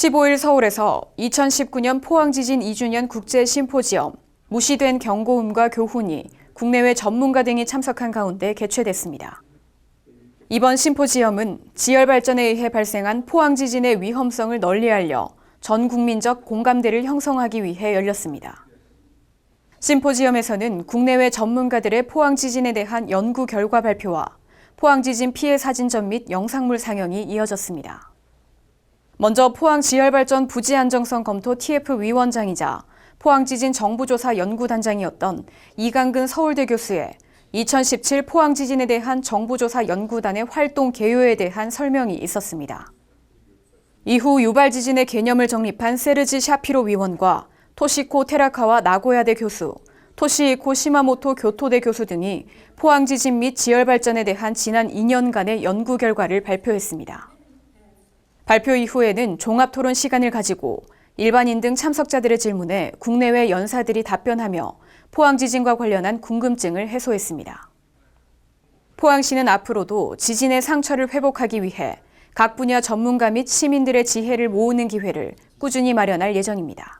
15일 서울에서 2019년 포항지진 2주년 국제 심포지엄 무시된 경고음과 교훈이 국내외 전문가 등이 참석한 가운데 개최됐습니다. 이번 심포지엄은 지열 발전에 의해 발생한 포항 지진의 위험성을 널리 알려 전 국민적 공감대를 형성하기 위해 열렸습니다. 심포지엄에서는 국내외 전문가들의 포항 지진에 대한 연구 결과 발표와 포항 지진 피해 사진전 및 영상물 상영이 이어졌습니다. 먼저 포항 지열발전 부지 안정성 검토 TF 위원장이자 포항지진 정부조사 연구단장이었던 이강근 서울대 교수의 2017 포항지진에 대한 정부조사 연구단의 활동 개요에 대한 설명이 있었습니다. 이후 유발 지진의 개념을 정립한 세르지 샤피로 위원과 토시코 테라카와 나고야대 교수, 토시이코 시마모토 교토대 교수 등이 포항 지진 및 지열 발전에 대한 지난 2년간의 연구 결과를 발표했습니다. 발표 이후에는 종합 토론 시간을 가지고 일반인 등 참석자들의 질문에 국내외 연사들이 답변하며 포항 지진과 관련한 궁금증을 해소했습니다. 포항시는 앞으로도 지진의 상처를 회복하기 위해 각 분야 전문가 및 시민들의 지혜를 모으는 기회를 꾸준히 마련할 예정입니다.